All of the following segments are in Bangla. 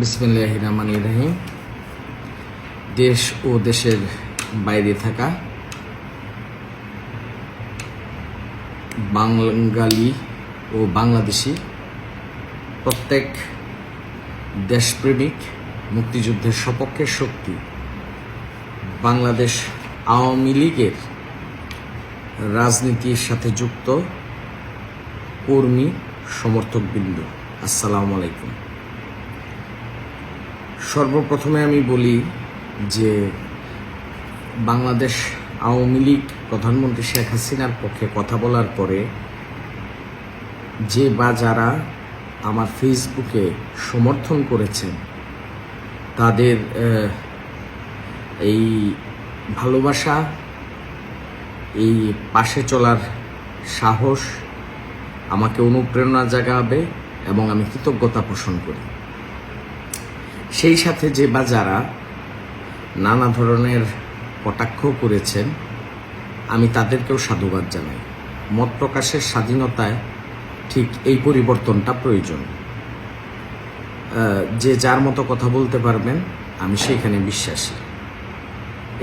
বিসমিল্লাহ রহমান রহিম দেশ ও দেশের বাইরে থাকা বাঙালি ও বাংলাদেশি প্রত্যেক দেশপ্রেমিক মুক্তিযুদ্ধের সপক্ষের শক্তি বাংলাদেশ আওয়ামী লীগের রাজনীতির সাথে যুক্ত কর্মী, সমর্থকবৃন্দ। আসসালামু আলাইকুম। সর্বপ্রথমে আমি বলি যে বাংলাদেশ আওয়ামী লীগ, প্রধানমন্ত্রী শেখ হাসিনার পক্ষে কথা বলার পরে যে বা যারা আমার ফেসবুকে সমর্থন করেছেন, তাদের এই ভালোবাসা, এই পাশে চলার সাহস আমাকে অনুপ্রেরণা জাগাবে এবং আমি কৃতজ্ঞতা পোষণ করি। সেই সাথে যে বা যারা নানা ধরনের কটাক্ষ করেছেন, আমি তাদেরকেও সাধুবাদ জানাই। মত প্রকাশের স্বাধীনতায় ঠিক এই পরিবর্তনটা প্রয়োজন। যে যার মতো কথা বলতে পারবেন, আমি সেইখানে বিশ্বাসী।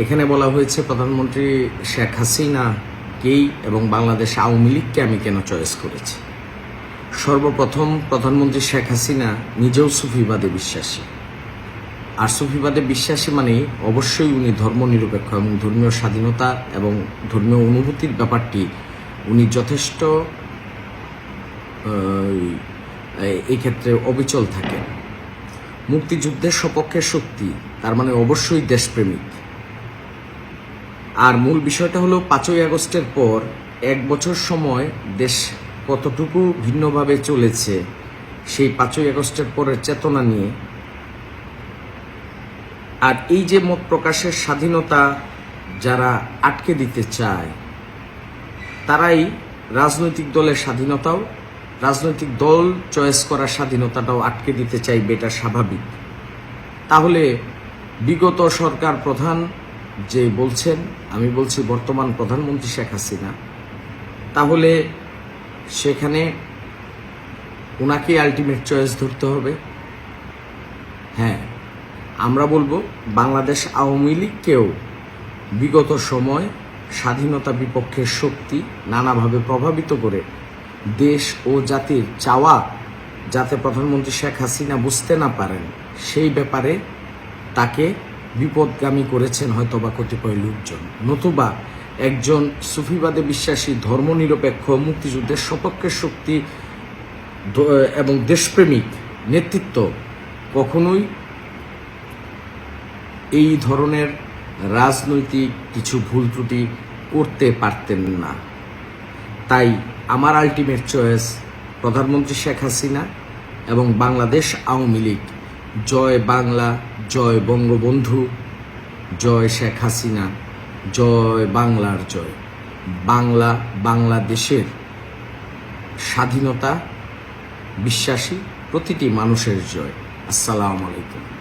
এখানে বলা হয়েছে, প্রধানমন্ত্রী শেখ হাসিনাকেই এবং বাংলাদেশ আওয়ামী লীগকে আমি কেন চয়েস করেছি? সর্বপ্রথম প্রধানমন্ত্রী শেখ হাসিনা নিজেও সুফিবাদে বিশ্বাসী। আর সুফিবাদে বিশ্বাসী মানে অবশ্যই উনি ধর্মনিরপেক্ষ এবং ধর্মীয় স্বাধীনতা এবং ধর্মীয় অনুভূতির ব্যাপারটি উনি যথেষ্ট এই ক্ষেত্রে অবিচল থাকেন। মুক্তিযুদ্ধের সপক্ষে শক্তি, তার মানে অবশ্যই দেশপ্রেমিক। আর মূল বিষয়টা হলো পাঁচই আগস্টের পর এক বছর সময় দেশ কতটুকু ভিন্নভাবে চলেছে, সেই পাঁচই আগস্টের পরের চেতনা নিয়ে আর এই যে মত প্রকাশের স্বাধীনতা যারা আটকে দিতে চায়, তারাই রাজনৈতিক দলের স্বাধীনতাও, রাজনৈতিক দল চয়েস করার স্বাধীনতাটাও আটকে দিতে চাইবে, এটা স্বাভাবিক। তাহলে বিগত সরকার প্রধান যে বলছেন, আমি বলছি বর্তমান প্রধানমন্ত্রী শেখ হাসিনা, তাহলে সেখানে ওনাকে আলটিমেট চয়েস ধরতে হবে। হ্যাঁ আমরা বলব বাংলাদেশ আওয়ামী লীগকেও বিগত সময় স্বাধীনতা বিপক্ষের শক্তি নানাভাবে প্রভাবিত করে দেশ ও জাতির চাওয়া যাতে প্রধানমন্ত্রী শেখ হাসিনা বুঝতে না পারেন, সেই ব্যাপারে তাকে বিপদগামী করেছেন হয়তোবা কতিপয় লোকজন। নতুবা একজন সুফিবাদে বিশ্বাসী, ধর্মনিরপেক্ষ, মুক্তিযুদ্ধের সপক্ষের শক্তি এবং দেশপ্রেমিক নেতৃত্ব কখনোই এই ধরনের রাজনৈতিক কিছু ভুল ত্রুটি করতে পারতেন না। তাই আমার আলটিমেট চয়েস প্রধানমন্ত্রী শেখ হাসিনা এবং বাংলাদেশ আওয়ামী লীগ। জয় বাংলা, জয় বঙ্গবন্ধু, জয় শেখ হাসিনা, জয় বাংলার জয়। বাংলা বাংলাদেশের স্বাধীনতা, বিশ্বাসী প্রতিটি মানুষের জয়। আসসালামু আলাইকুম।